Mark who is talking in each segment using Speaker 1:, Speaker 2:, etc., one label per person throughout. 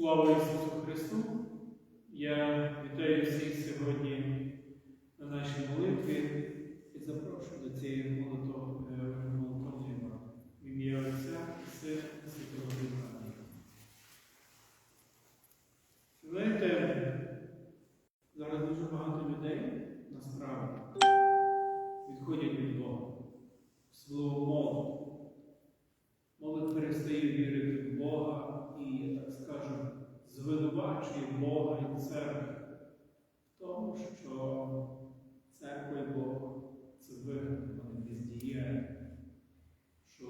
Speaker 1: Слава Ісусу Христу! Я вітаю всіх сьогодні на нашій молитві звинувачує Бога і церкву в тому, що церква і Бог це вигадано, бездіяльні, що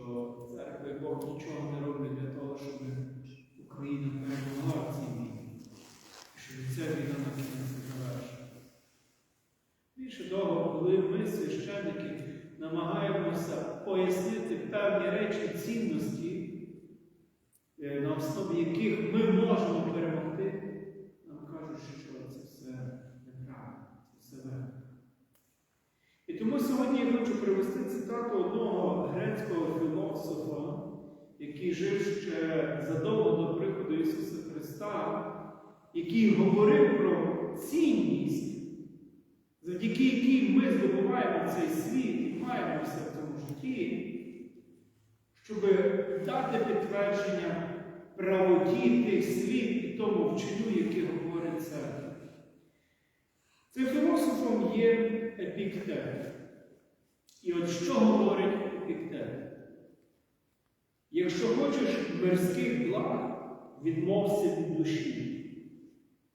Speaker 1: церква і Бог нічого не роблять для того, щоб Україна перемогла в цій війні, щоб ця війна на кінець завершила. Більше того, коли ми, священники, намагаємося пояснити певні речі цінності, е, на основі яких ми можемо перемогти, нам кажуть, що це все неправильно, це все вигадано. І тому сьогодні я хочу привести цитату одного грецького філософа, який жив ще задовго до приходу Ісуса Христа, який говорив про цінність завдяки якій ми здобуваємо цей світ і маємо все в цьому житті, щоб дати підтвердження правоті тих слів і тому вченню, яке говорить церква. Цим філософом є Епіктет. І от що говорить Епіктет? Якщо хочеш мирських благ, відмовся від душі.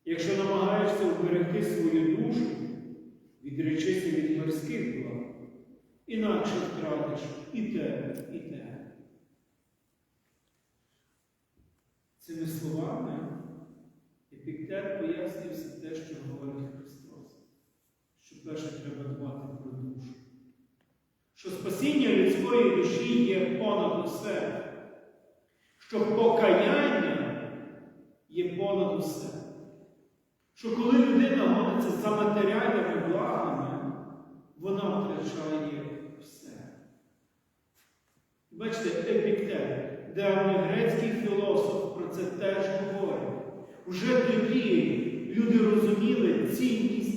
Speaker 1: Якщо намагаєшся вберегти свою душу, відречися від морських благ, інакше втратиш і те, і те. Цими словами Епіктет пояснює все те, що говорить Христос. Що перше треба дбати. Що спасіння людської душі є понад усе. Що покаяння є понад усе що коли людина гониться за матеріальними благами, вона втрачає все. Бачите, епіктет, давньогрецький філософ про це теж говорить. Уже тоді люди розуміли цінність.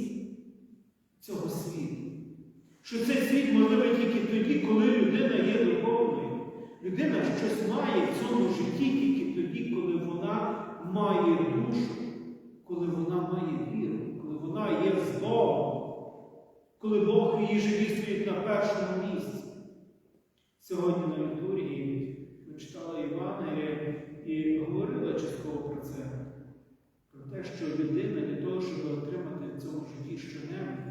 Speaker 1: Що цей світ можливий тільки тоді, коли людина є духовною. Людина щось має в цьому житті тільки тоді, коли вона має душу коли вона має віру, коли вона є з Богом, коли Бог її житті стоїть на першому місці. Сьогодні на літургії ми читали Івана і говорили частково про це, про те, що людина для того, щоб отримати в цьому житті щонебудь,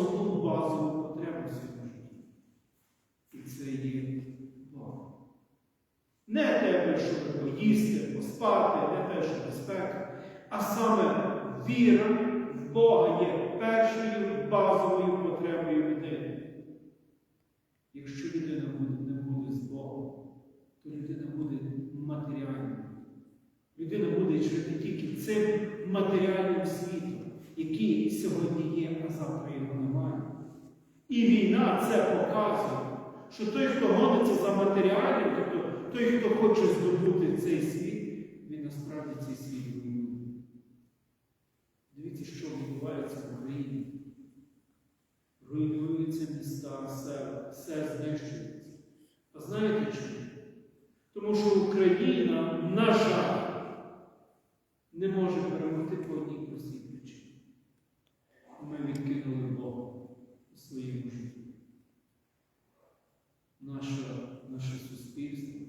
Speaker 1: основну базову потребу своєму житті. І це є Бог. Не те, щоб поїсти, поспати, не те, що безпека, а саме віра в Бога є першою базовою потребою людини. Якщо людина буде, не буде з Богом, то людина буде матеріальною. Людина буде жити тільки цим матеріальним світом, який сьогодні є, а завтра його немає. І війна це показує, що той, хто гониться за матеріалів, тобто той, хто хоче здобути цей світ, він насправді цей світ руйнує. Дивіться, що відбувається в Україні. Руйнуються міста, села, все знищується. А знаєте чому? Тому що Україна, на жаль, не може перемогти по одній простій причині. Ми відкинули Бога у своєму житті. Наше, наше суспільство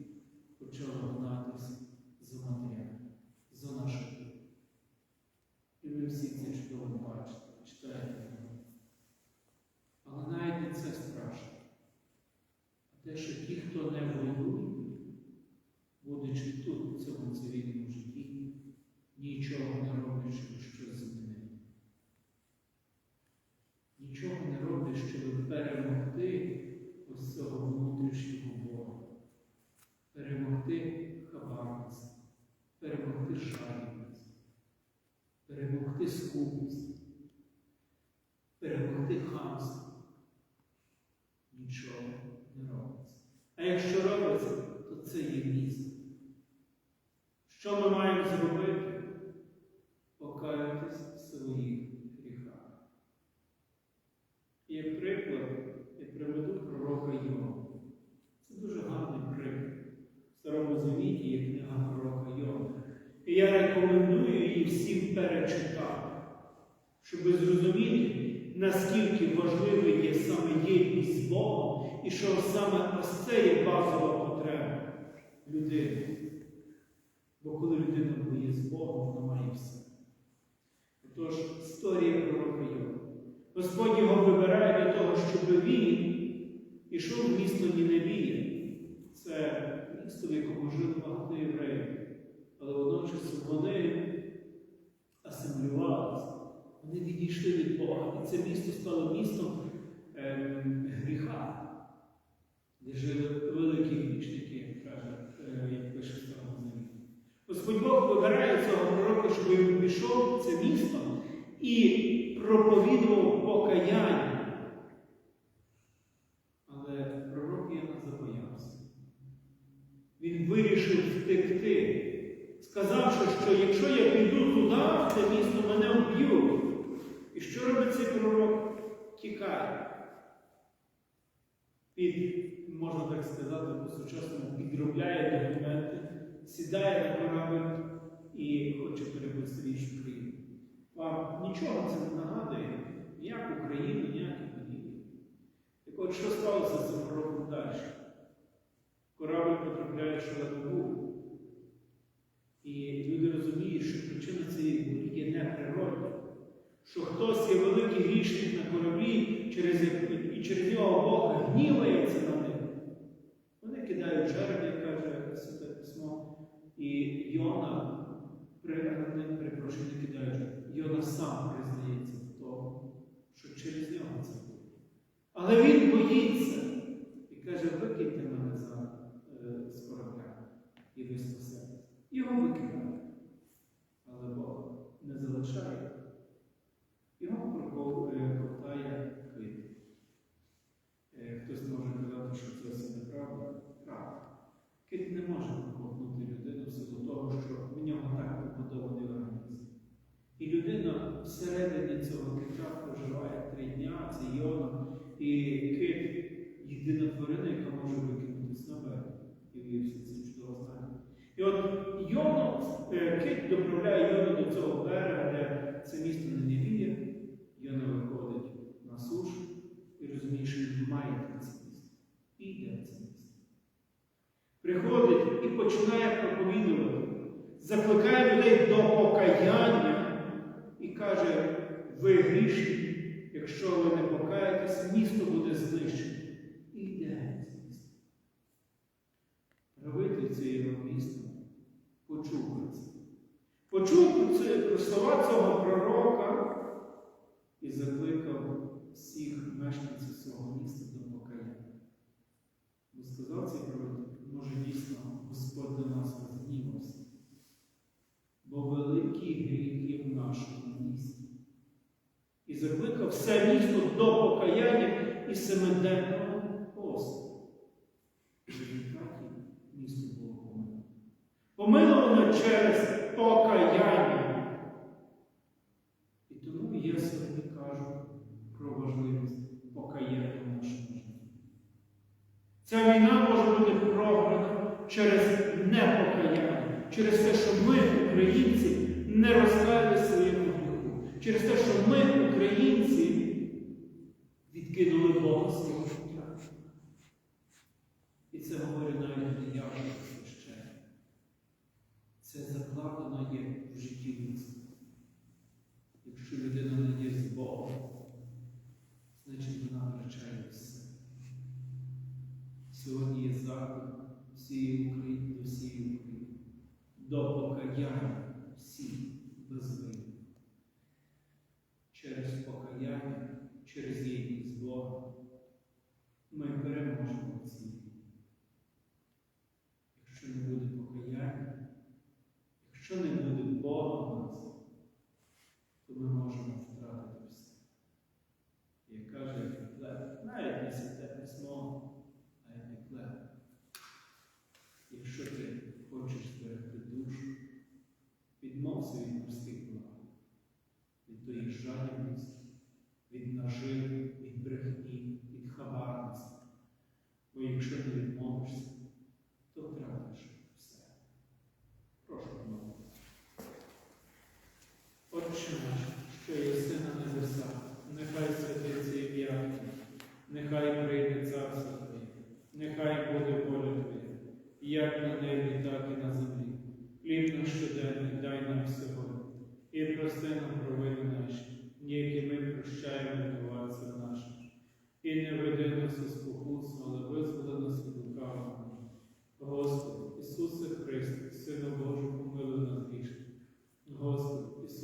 Speaker 1: почало гнатися за матеріал, за нашу душу. І ви всі це чудово бачите, читаєте. Але навіть не це страшно. А те, що ті, хто не воює, будучи тут, в цьому цивільному житті, нічого не роблять, щоб щось змінити. Нічого не роблять, щоб перемогти ось цього внутрішнього Бога. Перемогти хабарність, перемогти жадібність, перемогти скупість, перемогти хамство. Нічого не робиться. А якщо робиться, то це є місце. зробити? Покаятись в своїх гріхах. І як приклад, я приведу пророка Йова. Це дуже гарний приклад. В Старому Завіті є книга пророка Йова. І я рекомендую її всім перечитати, щоб зрозуміти, наскільки важливою є саме єдність з Богом, і що саме ось це є людини. Бо коли людина воює з Богом, вона має все. Отож, історія пророка Йова. Господь його вибирає для того, щоб він ішов в місто Ніневія. Це місто, в якому жили багато євреїв. Але водночас вони асимілювалися, вони відійшли від Бога. І це місто стало містом гріха, де жили великі грішники, каже, е, як пише Завіту. Господь Бог вибирає цього пророка, щоб він пішов в це місто і проповідував покаяння. Але пророк Єна забоявся. Він вирішив втекти, сказавши, що якщо я піду туди, в це місто мене вб'ють. І що робить цей пророк? Тікає. Під, можна так сказати, по-сучасному підробляє документи, сідає на корабль і хоче перебути в іншу країну. Вам нічого це не нагадує, ніяк Україну, ніякі події. Так от що сталося з цим пророком далі? Корабль потрапляє в бурю. І люди розуміють, що причина цієї бурі є неприродна. Що хтось є великий грішник на кораблі, через, і через нього Бог гнівається на них. Вони кидають жереб, як каже Святе Письмо. І Йона, при, не перепрошую, не кидає жереб. Йона сам признається в тому, що через нього це буде. Але він боїться і каже, викиньте мене за, е, з корабля і ви спасете. Його викидають. Але Бог не залишає. Його проковтає кит. Е, Хтось може казати, що це все неправда. Правда. Кит не може проковтнути людину в силу того, що в нього так побудований організм. І людина всередині цього кита проживає три дня, це йона, і кит єдина тварина, яка може викинутися на берег. І ви це чудово знаєте. І от Йону, е, кит доправляє Йону до цього берега, де це місто Неневія. Йона виходить на сушу і розуміє, що він має це місто. І йде це місто. Приходить і починає проповідувати, закликає людей до покаяння каже, ви грішні, якщо ви не покаєтесь, місто буде знищено. І йде з міста. Правитель цього міста почув про це. Почув про це слова цього пророка і закликав всіх мешканців цього міста до покаяння. Бо сказав цей пророк, може дійсно Господь до нас розгнівався, бо великі гріхи в нашому місті. І закликав все місто до покаяння і семиденного посту. В результаті місто було помиловано. Помиловано через покаяння. І тому я сьогодні кажу про важливість покаяння в нашому житті. Ця війна може бути програна через непокаяння, через те, що ми, українці, не розкаяли своєму гріху, через те, що ми, українці, відкинули Бога свого життя. І це говорить навіть я, а священник. Це закладено є в житті людства. Якщо людина не є з Богом, значить вона втрачає все. Сьогодні є заклик всієї України до всієї України, до покаяння всіх без вини. Через покаяння, через єдність з Богом ми переможемо війні. Якщо не буде покаяння, якщо не буде Бога в нас, то ми можемо втратити все. Як каже Епіклет, навіть не святе письмо, а Епіклет. Якщо ти хочеш зберегти душу, відмовився від морських благ, від тої жадібності, від нажив, від брехні, від хабарності. Бо якщо ти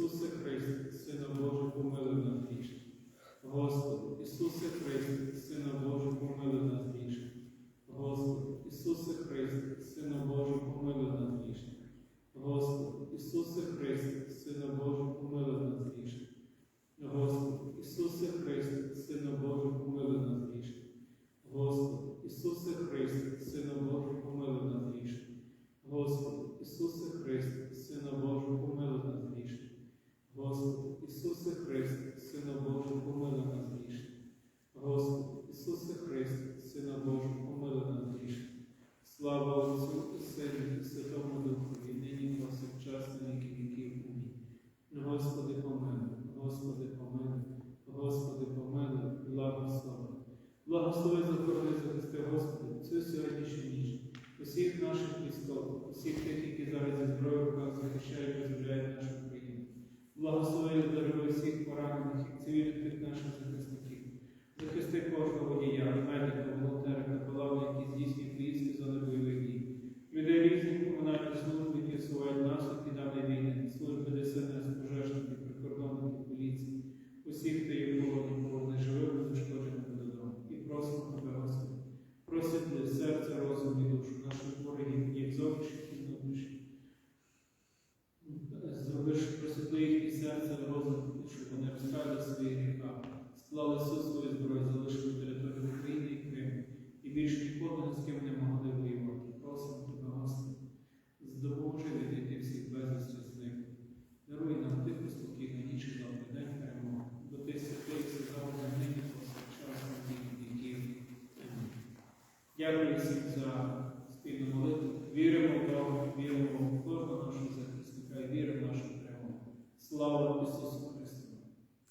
Speaker 1: Cristo, é Cristo. si মুসলিমদের মহোদয়